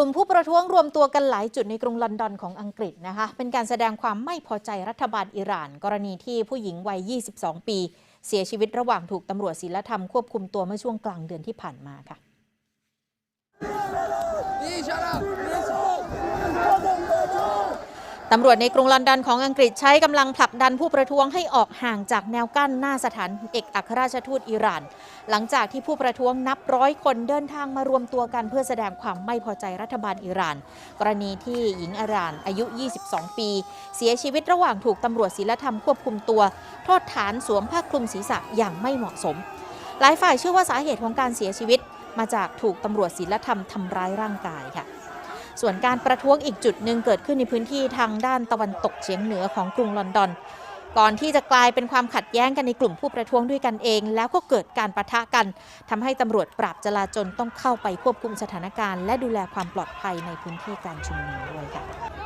ลุ่มผู้ประท้วงรวมตัวกันหลายจุดในกรุงลอนดอนของอังกฤษนะคะ เป็นการแสดงความไม่พอใจรัฐบาลอิหร่าน กรณีที่ผู้หญิงวัย 22 ปี เสียชีวิตระหว่างถูกตำรวจศีลธรรมควบคุมตัวเมื่อช่วงกลางเดือนที่ผ่านมาค่ะ ตำรวจในกรุงลอนดอนของอังกฤษใช้กำลังผลักดันผู้ประท้วงให้ออกห่างจากแนวกั้นหน้าสถานเอกอัครราชทูตอิหร่าน หลังจากที่ผู้ประท้วงนับร้อยคนเดินทางมารวมตัวกันเพื่อแสดงความไม่พอใจรัฐบาลอิหร่าน กรณีที่หญิงอิหร่านอายุ 22 ปี เสียชีวิตระหว่างถูกตำรวจศีลธรรมควบคุมตัวโทษฐานสวมผ้าคลุมศีรษะอย่างไม่เหมาะสม หลายฝ่ายเชื่อว่าสาเหตุของการเสียชีวิต มาจากถูกตำรวจศีลธรรมทำร้ายร่างกายค่ะ ส่วนการประท้วงอีกจุดหนึ่งเกิดขึ้นในพื้นที่ทางด้านตะวันตกเฉียงเหนือของกรุงลอนดอน ก่อนที่จะกลายเป็นความขัดแย้งกันในกลุ่มผู้ประท้วงด้วยกันเอง แล้วก็เกิดการประทะกันทำให้ตำรวจปราบจลาจลต้องเข้าไปควบคุมสถานการณ์ และดูแลความปลอดภัยในพื้นที่การชุมนุมด้วยค่ะ